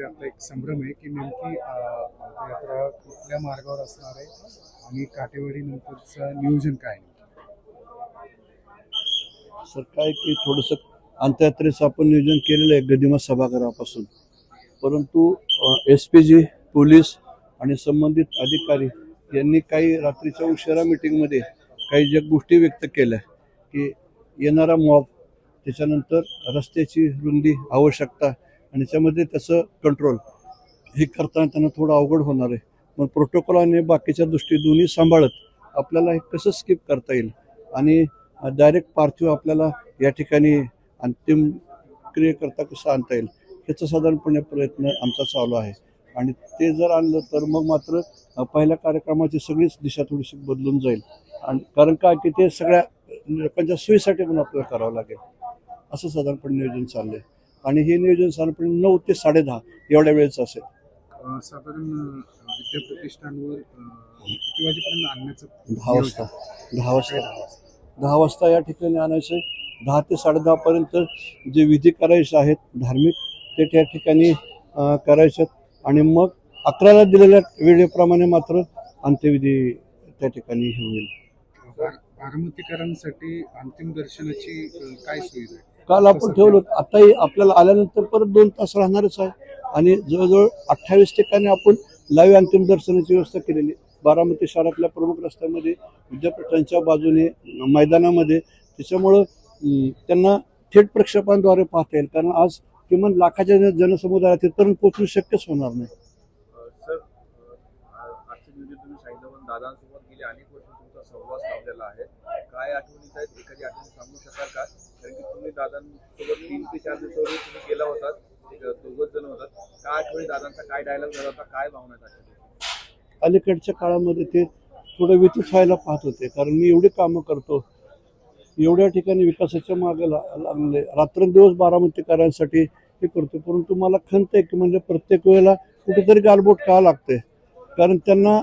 लोकांमध्ये आता एक संभ्रम आहे की नेमकी यात्रा कुठल्या मार्गावर असणार आहे आणि काटेवाडी नंतरचं नियोजन काय सर काय की थोडंसं अंतयात्रेचं आपण नियोजन केलेलं आहे गदिमा सभागृहापासून. परंतु एस पी जी पोलीस आणि संबंधित अधिकारी यांनी काही रात्रीच्या उशिरा मिटिंगमध्ये काही ज्या गोष्टी व्यक्त केल्या की येणारा मॉब त्याच्यानंतर रस्त्याची रुंदी आवश्यकता आणि त्यामध्ये त्याचं कंट्रोल हे करताना त्यांना थोडं अवघड होणार आहे. मग प्रोटोकॉल आणि बाकीच्या दृष्टी दोन्ही सांभाळत आपल्याला हे कसं स्किप करता येईल? आणि डायरेक्ट पार्थिव आपल्याला या ठिकाणी अंतिम क्रियेकरता कसं आणता येईल? ह्याचा साधारणपणे प्रयत्न आमचा चालू आहे. आणि ते जर आणलं तर मग मात्र पहिल्या कार्यक्रमाची सगळीच दिशा थोडीशी बदलून जाईल. आणि कारण काय की ते सगळ्या लोकांच्या सोयीसाठी पण आपल्याला करावं लागेल. असं साधारणपणे नियोजन चाललं आहे आणि हे नियोजन साधारणपणे नऊ ते साडेदहा एवढ्या वेळेचं असेल. साधारण विद्याप्रतिष्ठानवर किती वाजेपर्यंत आणण्याचं दहा वाजता. दहा वाजता. दहा वाजता. या ठिकाणी आणायचं. दहा ते साडेदहा पर्यंत जे विधी करायचे आहेत धार्मिक ते त्या ठिकाणी करायचे आणि मग अकराला दिलेल्या वेळेप्रमाणे मात्र अंत्यविधी त्या ठिकाणी हे होईल. बार- बारामतीकरांसाठी अंतिम दर्शनाची काय सुविधा आहे? काल आपण ठेवलं आताही आपल्याला आल्यानंतर परत दोन तास राहणारच आहे. आणि जवळजवळ अठ्ठावीस ठिकाणी आपण लाईव्ह अंतिम दर्शनाची व्यवस्था केलेली बारामती शहरातल्या प्रमुख रस्त्यामध्ये विद्यापीठांच्या बाजूने मैदानामध्ये. त्याच्यामुळं त्यांना थेट प्रक्षेपांद्वारे पाहता येईल. कारण आज किमान लाखाच्या जनसमुदायात तिथपर्यंत पोचणं शक्यच होणार नाही. दादांसोबत गेले. अनेक वर्ष तुमचा सहवास लावलेला आहे. काय आठवणीत आहेत? एखादी आठवण सांगू शकाल का? कारण की तुम्ही दादांसोबत तीन ते चार दिवसापूर्वी तुम्ही गेला होतात. दोघच जण होतात. काय आठवणी दादांचा काय डायलॉग झाला होता? काय भावना आहेत अलीकडच्या काळामध्ये ते थोडं व्यतीत व्हायला पाहत होते. कारण मी एवढी कामं करतो. एवढ्या ठिकाणी विकासाच्या मागे ला- लागले. रात्रंदिवस बारामतीकरांसाठी हे करतो. परंतु मला खंत आहे की म्हणजे प्रत्येक वेळेला कुठेतरी गालबोट का लागते कारण त्यांना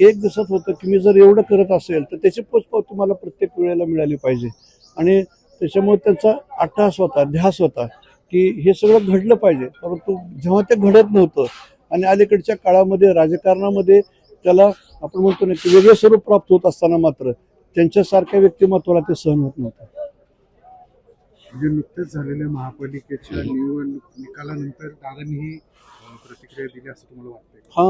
एक दिवसात होतं की मी जर एवढं करत असेल तर त्याची पोचपावती मला प्रत्येक वेळेला मिळाली पाहिजे. आणि त्याच्यामुळे त्यांचा अट्टहास होता ध्यास होता की हे सगळं घडलं पाहिजे परंतु जेव्हा ते घडत नव्हतं आणि अलीकडच्या काळामध्ये राजकारणामध्ये त्याला आपण म्हणतो ना की वेगळे स्वरूप प्राप्त होत असताना मात्र त्यांच्यासारख्या व्यक्तिमत्वाला ते सहन होत नव्हतं म्हणजे नुकतेच झालेल्या महापालिकेच्या निवडणूक निकालानंतर दादांनी ही प्रतिक्रिया दिली असं तुम्हाला वाटतंय का? हा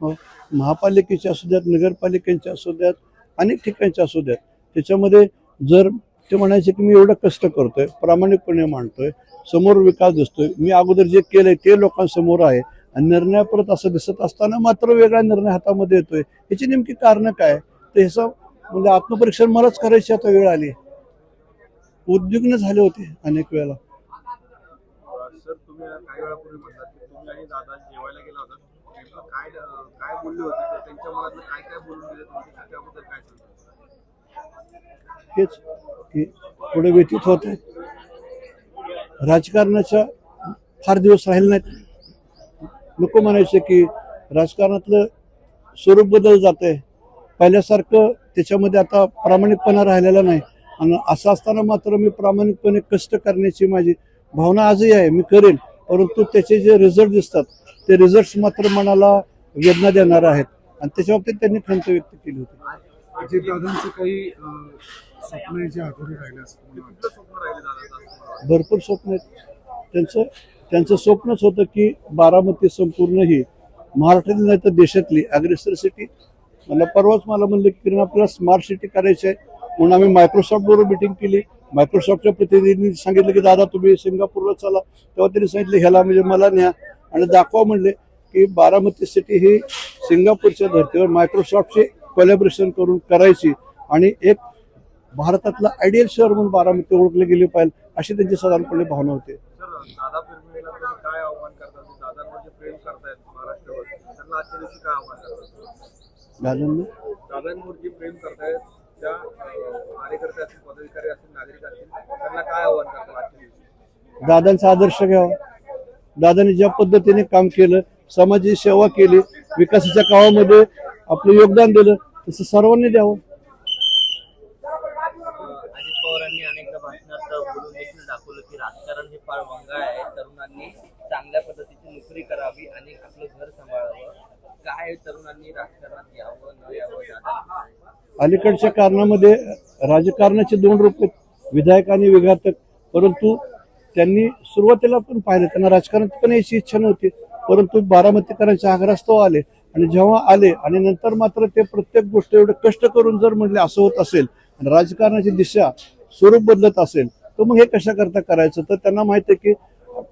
हो. महापालिकेच्या असू द्यात नगरपालिकेच्या असू द्यात अनेक ठिकाणच्या असू द्यात त्याच्यामध्ये जर ते म्हणायचे की मी एवढं कष्ट करतोय प्रामाणिकपणे मांडतोय समोर विकास दिसतोय. मी अगोदर जे केलंय ते लोकांसमोर आहे. आणि निर्णय परत असं दिसत असताना मात्र वेगळा निर्णय हातामध्ये येतोय. याची नेमकी कारण काय? तर ह्याचं म्हणजे आत्मपरीक्षण मलाच करायची आता वेळ आली. उद्विग्न झाले होते अनेक वेळेला. हेच की थोडे व्यतीत होत आहेत. राजकारणाच्या फार दिवस राहिले नाहीत. नको म्हणायचे की राजकारणातलं स्वरूप बदल जाते पहिल्यासारखं त्याच्यामध्ये आता प्रामाणिकपणा राहिलेला नाही. आणि असं असताना मात्र मी प्रामाणिकपणे कष्ट करण्याची माझी भावना आजही आहे. मी करेन. परंतु त्याचे जे रिझल्ट दिसतात ते रिझल्ट मात्र मनाला वेदना देणार आहेत. आणि त्याच्या बाबतीत त्यांनी खंत व्यक्त केली होती. अजित दादांचं काही राहिले असं भरपूर स्वप्न आहेत. त्यांचं त्यांचं स्वप्नच होतं की बारामती संपूर्ण ही महाराष्ट्रातली नाही तर देशातली अग्रेसर सिटी. मला परवाच मला म्हणलं की किरण आपल्याला स्मार्ट सिटी करायची आहे. म्हणून आम्ही मायक्रोसॉफ्ट बरोबर मिटिंग केली. मायक्रोसॉफ्टच्या प्रतिनिधींनी सांगितलं की दादा तुम्ही सिंगापूरला चला. तेव्हा त्यांनी सांगितलं ह्याला म्हणजे मला न्या. आणि दाखवा म्हणले की बारामती सिटी ही सिंगापूरच्या धर्तीवर मायक्रोसॉफ्टचे कोलॅबरेशन करून करायची. आणि एक भारतातला आयडियल शहर म्हणून बारामती ओळखले गेले पाहिजे अशी त्यांची साधारणपणे भावना होते. सर दादा प्रेमीला तुम्ही काय आव्हान करता? जे दादांवर जे प्रेम करतायत महाराष्ट्रावर त्यांना आजच्या दिवशी काय आव्हान करतात दादांना? दादांवर जे प्रेम करतायत त्या अं, कार्यकर्ते असतील पदाधिकारी असतील नागरिक असतील त्यांना काय आव्हान करतात आजच्या दिवशी? दादांचा आदर्श घ्यावा. दादांनी ज्या पद्धतीने काम केलं समाजाची सेवा केली विकासाच्या कामामध्ये आपलं योगदान दिलं तसं सर्वांनी द्यावं. अजित पवारांनी अनेकदा भाषणात बोलून देखील दाखवलं की राजकारण हे फार वंगाळ आहे. तरुणांनी चांगल्या पद्धतीची नोकरी नोकरी करावी आणि आपलं घर सांभाळावं. काय तरुणांनी राजकारणात यावं न यावं दादा? अलीकडच्या कारणामध्ये राजकारणाचे दोन रूप आहेत, विधायक आणि विघातक. परंतु त्यांनी सुरुवातीला पण पाहिलं त्यांना राजकारणात पण यायची इच्छा नव्हती. परंतु बारामतीकरांच्या आग्रहास्तव आले. आणि जेव्हा आले आणि नंतर मात्र ते प्रत्येक गोष्ट एवढं कष्ट करून जर म्हणले असं होत असेल आणि राजकारणाची दिशा स्वरूप बदलत असेल तर मग हे कशा करता करायचं? तर त्यांना माहीत आहे की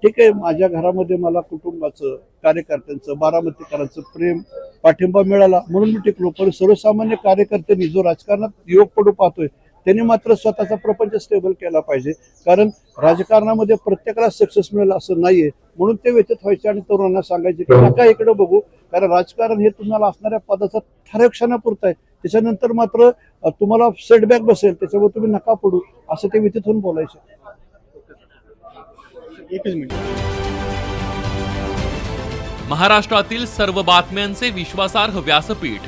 ठीक आहे माझ्या घरामध्ये मला कुटुंबाचं कार्यकर्त्यांचं बारामतीकरांचं प्रेम पाठिंबा मिळाला म्हणून मी टिकलो. पण सर्वसामान्य कार्यकर्त्यांनी जो राजकारणात युवक पडू पाहतोय त्यांनी मात्र स्वतःचा प्रपंच स्टेबल केला पाहिजे. कारण राजकारणामध्ये प्रत्येकाला सक्सेस मिळेल असं नाहीये. म्हणून ते व्यतीत व्हायचे आणि तरुणांना सांगायचे की नका इकडे बघू. कारण राजकारण हे तुम्हाला असणाऱ्या पदाचा ठराविक क्षणापुरतं आहे. त्याच्यानंतर मात्र तुम्हाला सेटबॅक बसेल. त्याच्यामुळे तुम्ही नका पडू. असं ते व्यतीत होऊन बोलायचे. एकच मिनिट. महाराष्ट्रातील सर्व बातम्यांचे विश्वासार्ह व्यासपीठ.